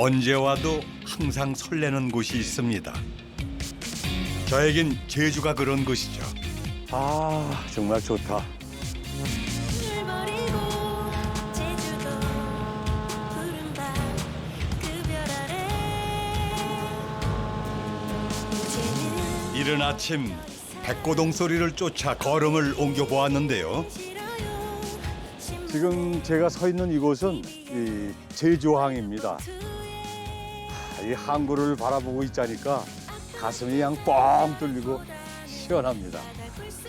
언제 와도 항상 설레는 곳이 있습니다. 저에겐 제주가 그런 곳이죠. 아 정말 좋다. 이른 아침 백고동 소리를 쫓아 걸음을 옮겨 보았는데요. 지금 제가 서 있는 이곳은 이 제주항입니다. 아, 이 항구를 바라보고 있자니까 가슴이 그냥 뻥 뚫리고 시원합니다.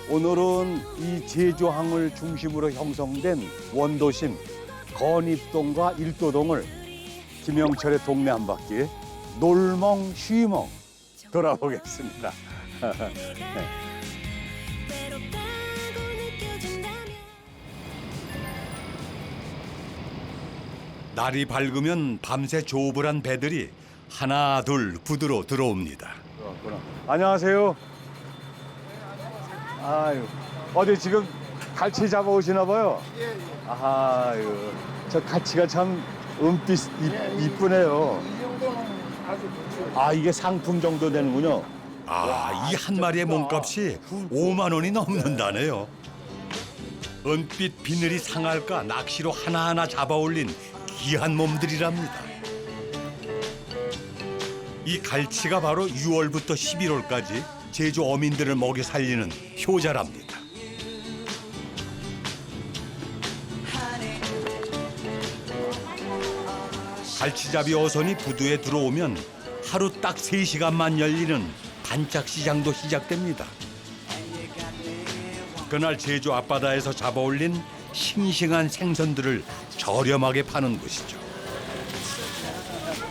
오늘은 이 제주항을 중심으로 형성된 원도심 건입동과 일도동을 김영철의 동네 한 바퀴 놀멍 쉬멍 돌아보겠습니다. 날이 밝으면 밤새 조불한 배들이 하나 둘 부두로 들어옵니다. 안녕하세요. 아유, 어디 지금 갈치 잡아오시나 봐요? 예, 아유, 저 갈치가 참 은빛 이- 이쁘네요. 아, 이게 상품 정도 되는군요. 아, 이 한 마리의 몸값이 5만 원이 넘는다네요. 은빛 비늘이 상할까 낚시로 하나하나 잡아올린 귀한 몸들이랍니다. 이 갈치가 바로 6월부터 11월까지 제주 어민들을 먹여 살리는 효자랍니다. 갈치잡이 어선이 부두에 들어오면 하루 딱 3시간만 열리는 반짝 시장도 시작됩니다. 그날 제주 앞바다에서 잡아올린 싱싱한 생선들을 저렴하게 파는 곳이죠.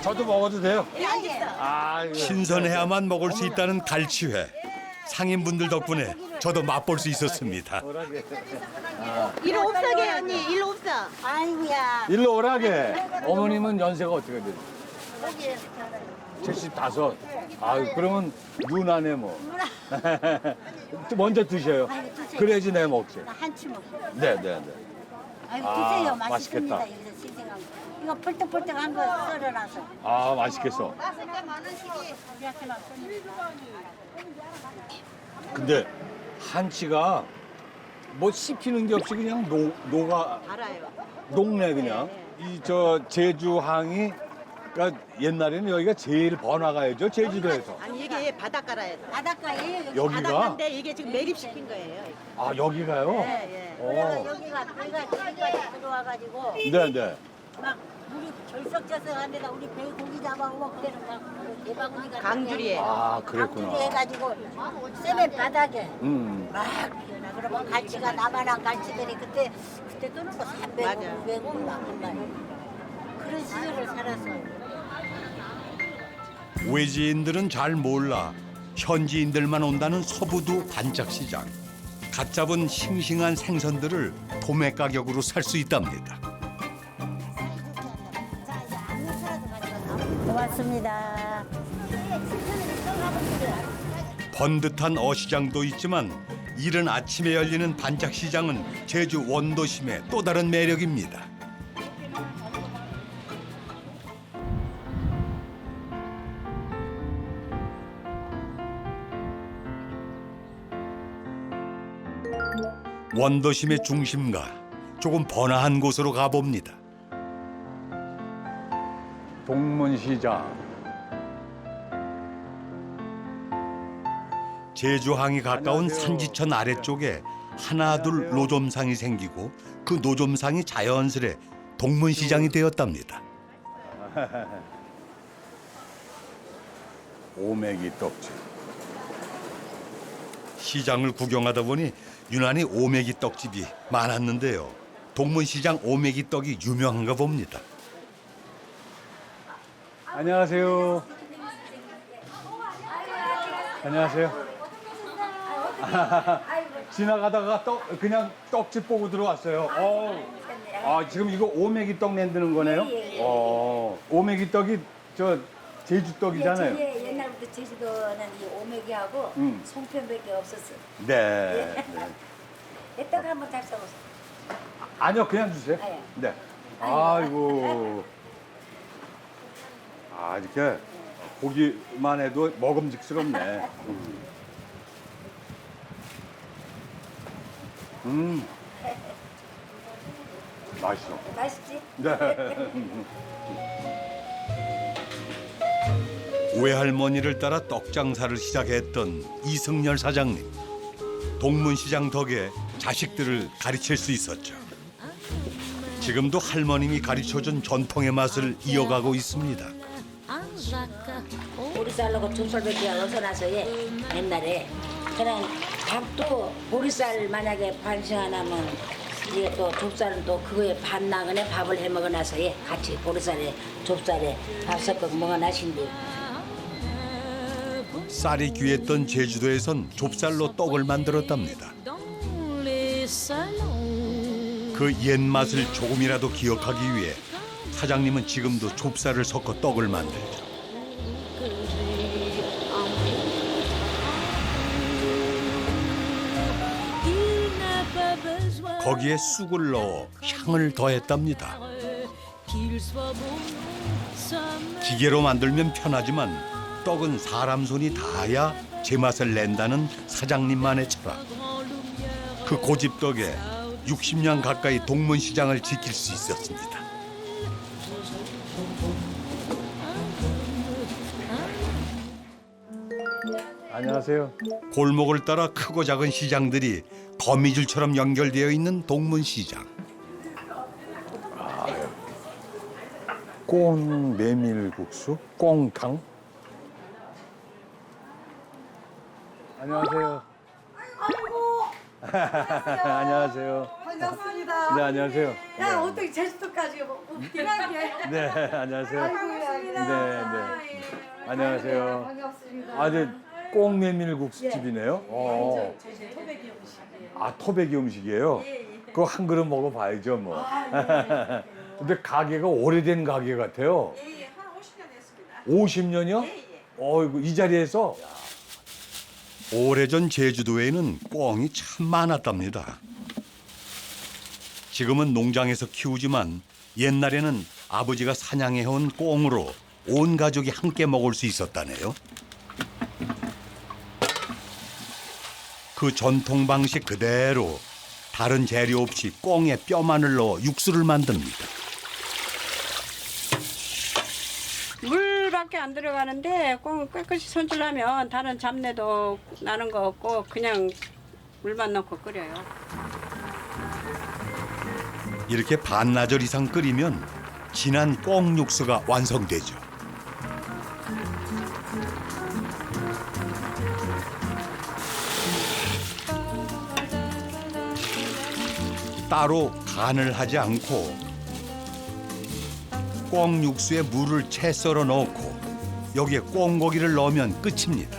저도 먹어도 돼요? 아, 신선해야만 먹을 수 있다는 갈치회. 상인분들 덕분에 저도 맛볼 수 있었습니다. 일로 없어게 언니 일로 없어 아이고야. 일로 오라게. 어머님은 연세가 어떻게 되세요? 75. 아유, 그러면 누나네 뭐. 또 먼저 드셔요. 아이고, 드세요. 그래야지 내가 먹지. 한치 먹고. 네, 네, 네. 아이고 아, 드세요. 맛있겠다. 맛있습니다. 여기서 신생한 거. 이거 펄떡펄떡한 거 썰어놔서. 아, 맛있겠어. 근데 한치가 뭐 씹히는 게 없이 그냥 녹, 녹아, 알아요 녹네 그냥. 이 저 제주 항이 그러니까 옛날에는 여기가 제일 번화가였죠 제주도에서. 아니 이게 바닷가라예요 바닷가에 여기. 여기가 바닷가인데 이게 지금 매립시킨 거예요 아 여기가요? 예, 예. 그래서 어. 여기가 배가 들어와가지고 네, 네. 막 물이 절석절석한 데다 우리 배 고기 잡아오고 그때는 막 대바구니가 강줄이에요. 아 그랬구나. 강줄이 해가지고 세면 바닥에 음. 막 피어나. 그러면 갈치가 나만한 갈치들이 그때 그때 또는 뭐 300원, 맞아. 500원 막 한 마리. 그런 시절을 살았어요. 외지인들은 잘 몰라 현지인들만 온다는 서부두 반짝시장. 갓 잡은 싱싱한 생선들을 도매 가격으로 살 수 있답니다. 고맙습니다. 번듯한 어시장도 있지만 이른 아침에 열리는 반짝시장은 제주 원도심의 또 다른 매력입니다. 원도심의 중심가 조금 번화한 곳으로 가봅니다. 동문시장. 제주항이 가까운 안녕하세요. 산지천 아래쪽에 하나 둘 노점상이 생기고 그 노점상이 자연스레 동문시장이 되었답니다. 오메기 떡집. 시장을 구경하다 보니 유난히 오메기 떡집이 많았는데요. 동문시장 오메기 떡이 유명한가 봅니다. 안녕하세요. 안녕하세요. 지나가다가 떡 그냥 떡집 보고 들어왔어요. 어. 아 지금 이거 오메기 떡 만드는 거네요? 어. 오메기 떡이 저 제주 떡이잖아요. 예, 옛날부터 제주도는 이 오메기하고 음. 송편밖에 없었어. 네. 네. 내떡 한번 잘 써보세요. 아니요 그냥 주세요. 아, 예. 네. 아이고. 아 이렇게 보기만 해도 먹음직스럽네. 음. 음. 맛있어. 맛있지? 네. 외할머니를 따라 떡 장사를 시작했던 이승열 사장님. 동문시장 덕에 자식들을 가르칠 수 있었죠. 지금도 할머님이 가르쳐준 전통의 맛을 이어가고 있습니다. 보리쌀하고 좁쌀밖에 나서 예 옛날에 그냥 밥도 보리쌀 만약에 반씩 하나면 이게 또 좁쌀은 또 그거에 반 나그네 밥을 해 먹어 나서 예 같이 보리쌀에 좁쌀에 밥 섞어 먹어 나신디 쌀이 귀했던 제주도에선 좁쌀로 떡을 만들었답니다. 그 옛 맛을 조금이라도 기억하기 위해 사장님은 지금도 좁쌀을 섞어 떡을 만들죠. 거기에 쑥을 넣어 향을 더했답니다. 기계로 만들면 편하지만 떡은 사람 손이 닿아야 제맛을 낸다는 사장님만의 철학. 그 고집 덕에 60년 가까이 동문시장을 지킬 수 있었습니다. 안녕하세요. 골목을 따라 크고 작은 시장들이 거미줄처럼 연결되어 있는 동문시장. 꽁 메밀국수, 꽁탕. 안녕하세요. 안녕하세요. 반갑습니다. 네, 안녕하세요. 야, 어떻게 제주도까지 어떻게 가게? 네, 안녕하세요. 아이고야. 네, 네. 안녕하세요. 반갑습니다. 아, 네, 꽁 메밀국수 집이네요. 어. 제주 토백이 음식이에요. 아, 토백이 음식이에요? 그거 한 그릇 먹어봐야죠, 뭐. 근데 가게가 오래된 가게 같아요. 예, 예, 한 50년 했습니다. 50년이요? 예, 예. 어이구, 이 자리에서? 오래전 제주도에는 꿩이 참 많았답니다. 지금은 농장에서 키우지만 옛날에는 아버지가 사냥해온 꿩으로 온 가족이 함께 먹을 수 있었다네요. 그 전통 방식 그대로 다른 재료 없이 꿩의 뼈만을 넣어 육수를 만듭니다. 물밖에 안 들어가는데 꼭 깨끗이 손질하면 다른 잡내도 나는 거 없고 그냥 물만 넣고 끓여요. 이렇게 반나절 이상 끓이면 진한 꿩 육수가 완성되죠. 따로 간을 하지 않고 꿩 육수에 물을 채 썰어 넣고 여기에 꿩고기를 넣으면 끝입니다.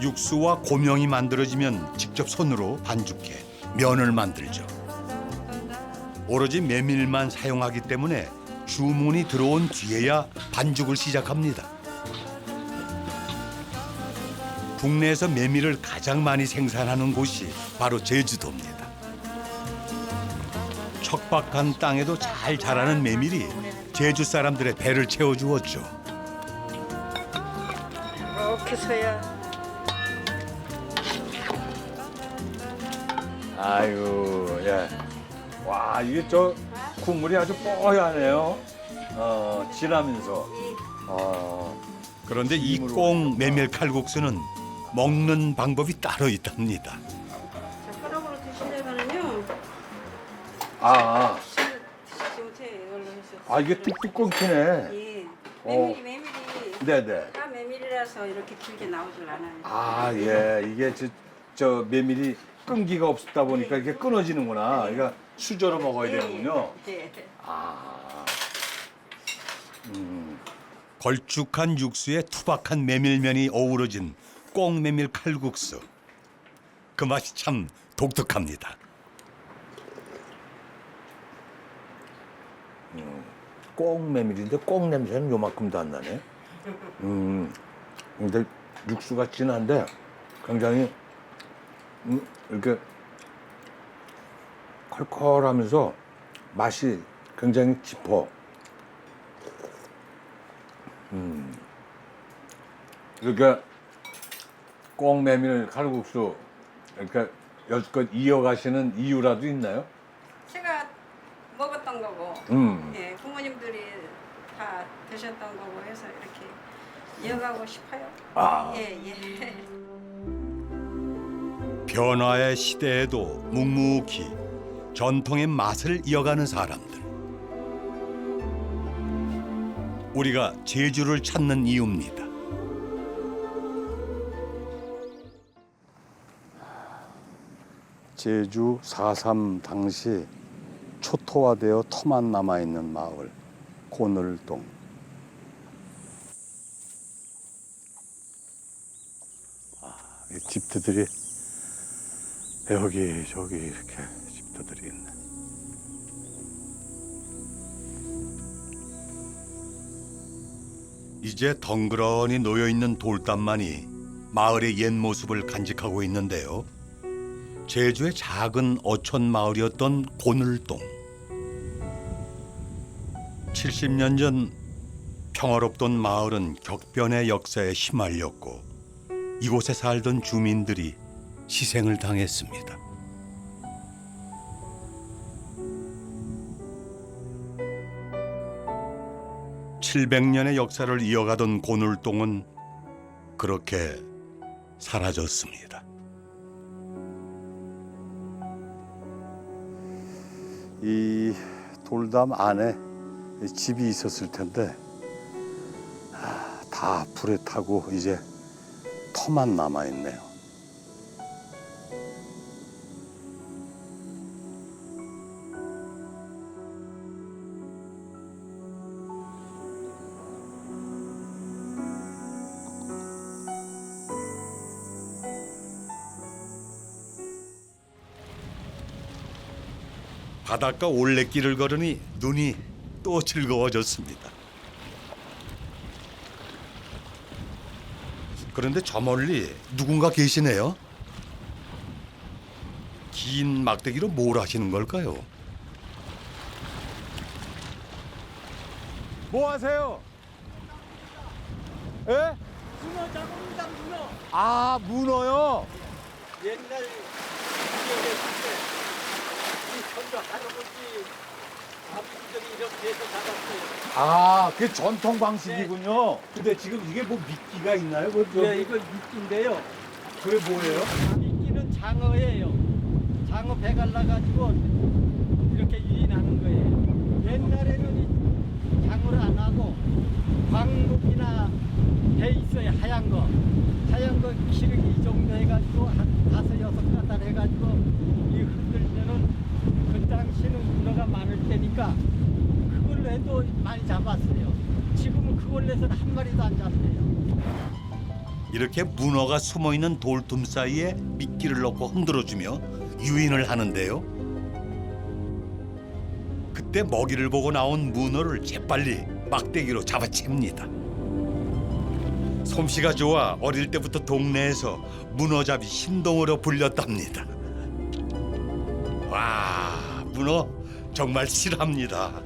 육수와 고명이 만들어지면 직접 손으로 반죽해 면을 만들죠. 오로지 메밀만 사용하기 때문에 주문이 들어온 뒤에야 반죽을 시작합니다. 국내에서 메밀을 가장 많이 생산하는 곳이 바로 제주도입니다. 척박한 땅에도 잘 자라는 메밀이 제주 사람들의 배를 채워주었죠. 이렇게 서야 아유, 예. 와, 이게 저 국물이 아주 뽀얗네요. 어, 진하면서. 어, 그런데 이 꽁 메밀 칼국수는 먹는 방법이 따로 있답니다. 젓가락으로 드시려면요 아, 아, 드시지 못해 이걸로 해서. 아, 이게 뚝뚝 끊기네. 예. 어. 메밀이 메밀이 네네. 다 메밀이라서 이렇게 길게 나오질 않아요. 아, 예. 이게 저, 저 메밀이 끈기가 없다 보니까 이렇게 끊어지는구나. 그러니까 수저로 먹어야 되는군요. 예. 아, 음. 걸쭉한 육수에 투박한 메밀면이 어우러진 꽁 메밀 칼국수. 그 맛이 참 독특합니다. 꽁 메밀인데 꽁 냄새는 요만큼도 안 나네. 음, 근데 육수가 진한데 굉장히 음, 이렇게 컬컬하면서 맛이 굉장히 깊어. 음. 이렇게 꽁 메밀 칼국수 이렇게 여지껏 이어가시는 이유라도 있나요? 제가 먹었던 거고 음. 예, 부모님들이 다 드셨던 거고 해서 이렇게 이어가고 싶어요. 아. 예, 예. 변화의 시대에도 묵묵히 전통의 맛을 이어가는 사람들. 우리가 제주를 찾는 이유입니다. 제주 4.3 당시 초토화되어 터만 남아있는 마을 고늘동 아, 이 집터들이 여기 저기 이렇게 집터들이 있네 이제 덩그러니 놓여 있는 돌담만이 마을의 옛 모습을 간직하고 있는데요. 제주의 작은 어촌 마을이었던 고늘동. 70년 전 평화롭던 마을은 격변의 역사에 휘말렸고 이곳에 살던 주민들이 희생을 당했습니다. (700년의) 역사를 이어가던 고늘동은 그렇게 사라졌습니다. 이 돌담 안에 집이 있었을 텐데 아, 다 불에 타고 이제 터만 남아 있네요. 바닷가 올레길을 걸으니 눈이 또 즐거워졌습니다. 그런데 저 멀리 누군가 계시네요. 긴 막대기로 뭘 하시는 걸까요? 뭐 하세요? 예? 문어 작업입니다, 문어. 아 문어요? 옛날 이 선조 할아버지, 아버지들이 이렇게 해서 잡았어요. 아, 그게 전통 방식이군요. 근데 지금 이게 뭐 미끼가 있나요? 뭐, 저- 예, 이거 미끼인데요. 그게 뭐예요? 미끼는 장어예요. 장어 배 갈라가지고 이렇게 유인하는 거예요. 옛날에는 이 장어를 안 하고 광목이나 배 있어요, 하얀 거. 하얀 거 기르기 이 정도 해가지고 한 다섯 여섯 가닥 해가지고 이 흔들면은 그 당시에는 문어가 많을 때니까 그걸로 해도 많이 잡았어요. 지금은 그걸로 해서는 한 마리도 안 잡혀요. 이렇게 문어가 숨어 있는 돌틈 사이에 미끼를 넣고 흔들어주며 유인을 하는데요. 그때 먹이를 보고 나온 문어를 재빨리 막대기로 잡아챕니다. 솜씨가 좋아 어릴 때부터 동네에서 문어잡이 신동으로 불렸답니다. 와, 문어 정말 실합니다.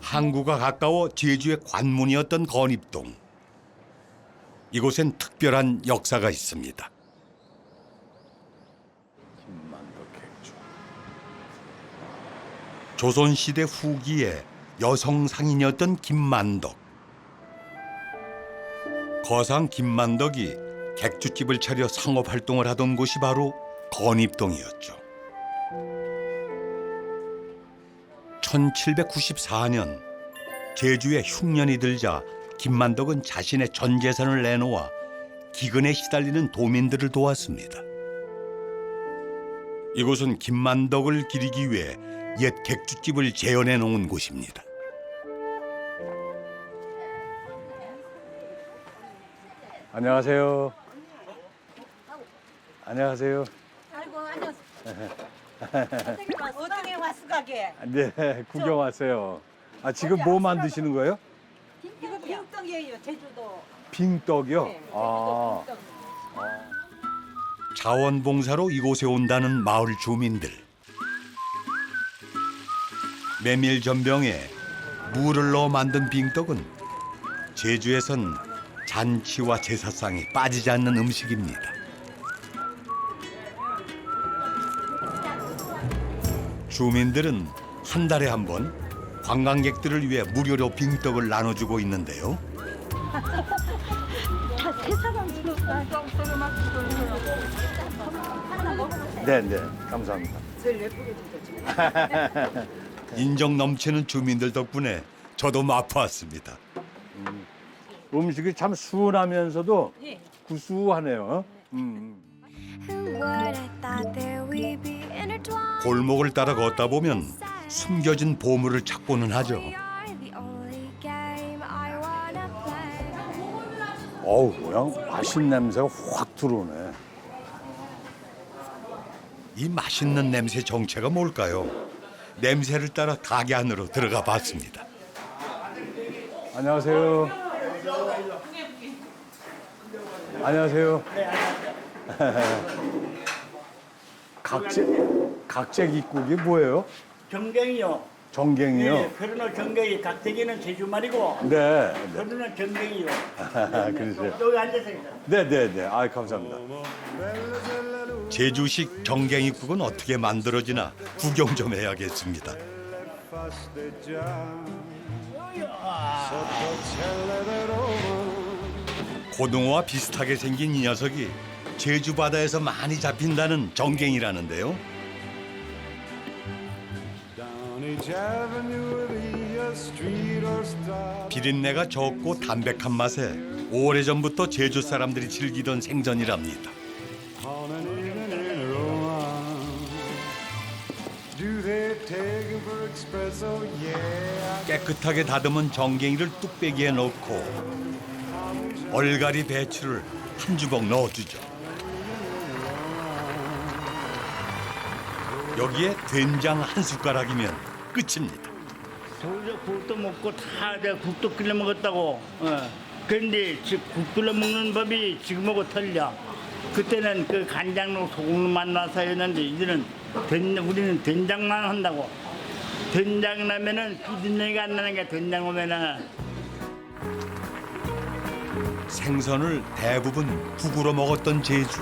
항구가 가까워 제주의 관문이었던 건입동. 이곳엔 특별한 역사가 있습니다. 조선시대 후기에 여성 상인이었던 김만덕. 거상 김만덕이 객주집을 차려 상업 활동을 하던 곳이 바로 건입동이었죠. 1794년 제주에 흉년이 들자 김만덕은 자신의 전 재산을 내놓아 기근에 시달리는 도민들을 도왔습니다. 이곳은 김만덕을 기리기 위해 옛 객주집을 재현해 놓은 곳입니다. 안녕하세요. 안녕하세요. 아이고 안녕하세요. 어떻게 왔어 가게? 네, 구경 왔어요. 아, 지금 뭐 만드시는 거예요? 이거 빙떡이에요 제주도. 빙떡이요? 네, 제주도 아, 빙떡. 자원봉사로 이곳에 온다는 마을 주민들. 메밀 전병에 물을 넣어 만든 빙떡은 제주에선 잔치와 제사상에 빠지지 않는 음식입니다. 주민들은 한 달에 한 번 관광객들을 위해 무료로 빙떡을 나눠주고 있는데요. 네, 네. 감사합니다. 인정 넘치는 주민들 덕분에 저도 맛보았습니다. 음식이 참 순하면서도 구수하네요. 음. 골목을 따라 걷다 보면 숨겨진 보물을 찾고는 하죠. 어우, 그냥 맛있는 냄새가 확 들어오네. 이 맛있는 냄새 정체가 뭘까요? 냄새를 따라 가게 안으로 들어가 봤습니다. 안녕하세요. 안녕하세요. 각재 각재기국이 뭐예요? 경갱이요. 정갱이요. 예, 그러나 경갱이 각대기는 제주말이고 네. 네. 그러나 경갱이요. 그러세요. 여기 앉으세요. 네, 네, 네. 아, 감사합니다. 제주식 정갱이국은 어떻게 만들어지나 구경 좀 해야겠습니다. 고등어와 비슷하게 생긴 이 녀석이 제주 바다에서 많이 잡힌다는 정갱이라는데요. 비린내가 적고 담백한 맛에 오래전부터 제주 사람들이 즐기던 생선이랍니다. 깨끗하게 다듬은 정갱이를 뚝배기에 넣고 얼갈이 배추를 한 주먹 넣어주죠. 여기에 된장 한 숟가락이면 끝입니다. 저저 국도 먹고 다 내가 국도 끓여 먹었다고. 어. 그런데 지- 국 끓여 먹는 법이 지금하고 틀려. 그때는 그 간장로 소금만 나서 했는데 이제는 된, 우리는 된장만 한다고. 된장 나면은 비린내가 안 나는 게 된장 오면은 생선을 대부분 국으로 먹었던 제주.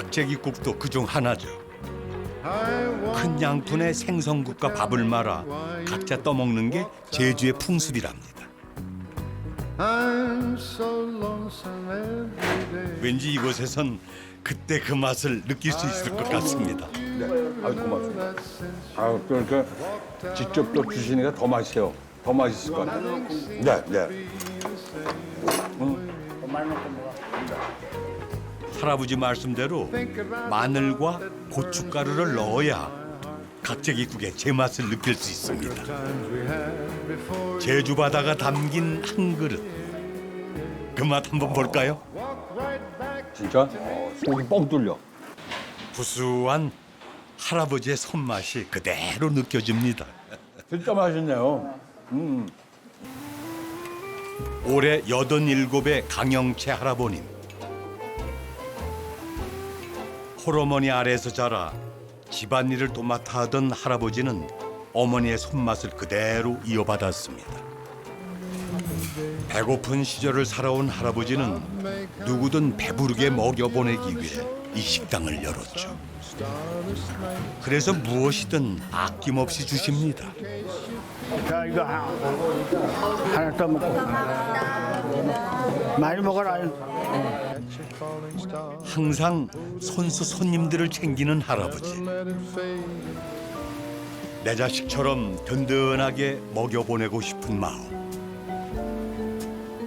각재기국도 그중 하나죠. 큰 양푼에 생선국과 밥을 말아 각자 떠먹는 게 제주의 풍습이랍니다. 왠지 이곳에선 그때 그 맛을 느낄 수 있을 것 같습니다. 네. 아유, 고맙습니다. 아유, 또 이렇게 직접 또 주시니까 더 맛있어요. 더 맛있을 것 같아요. 네, 네. 할아버지 말씀대로 마늘과 고춧가루를 넣어야 각재기국의 제맛을 느낄 수 있습니다. 제주 바다가 담긴 한 그릇. 그 맛 한번 볼까요? 진짜 어, 속이 뻥 뚫려. 구수한 할아버지의 손맛이 그대로 느껴집니다. 진짜 맛있네요. 음. 올해 여든 일곱의 강영채 할아버님. 홀어머니 아래에서 자라 집안일을 도맡아 하던 할아버지는 어머니의 손맛을 그대로 이어받았습니다. 배고픈 시절을 살아온 할아버지는 누구든 배부르게 먹여보내기 위해 이 식당을 열었죠. 그래서 무엇이든 아낌없이 주십니다. 자 이거 하- 하나 더 먹고. 많이 먹어라. 항상 손수 손님들을 챙기는 할아버지. 내 자식처럼 든든하게 먹여보내고 싶은 마음.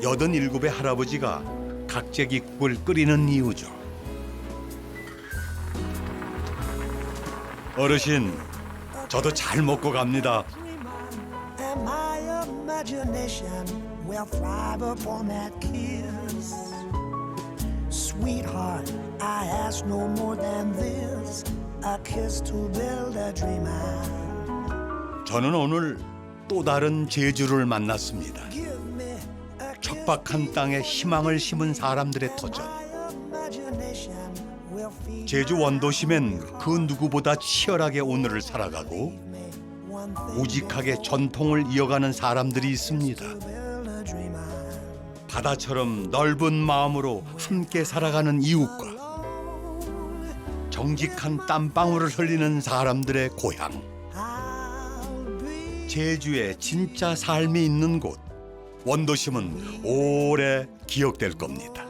여든 일곱의 할아버지가 각재기국을 끓이는 이유죠. 어르신, 저도 잘 먹고 갑니다. Will thrive upon that kiss. Sweetheart, I ask no more than this a kiss to build a dream out. 저는 오늘 또 다른 제주를 만났습니다. Give me a 첫 척박한 땅에 희망을 심은 사람들의 터전. Imagination will feed 제주 원도심엔 그 누구보다 치열하게 오늘을 살아가고 one thing 우직하게 전통을 이어가는 사람들이 있습니다. 바다처럼 넓은 마음으로 함께 살아가는 이웃과 정직한 땀방울을 흘리는 사람들의 고향. 제주의 진짜 삶이 있는 곳. 원도심은 오래 기억될 겁니다.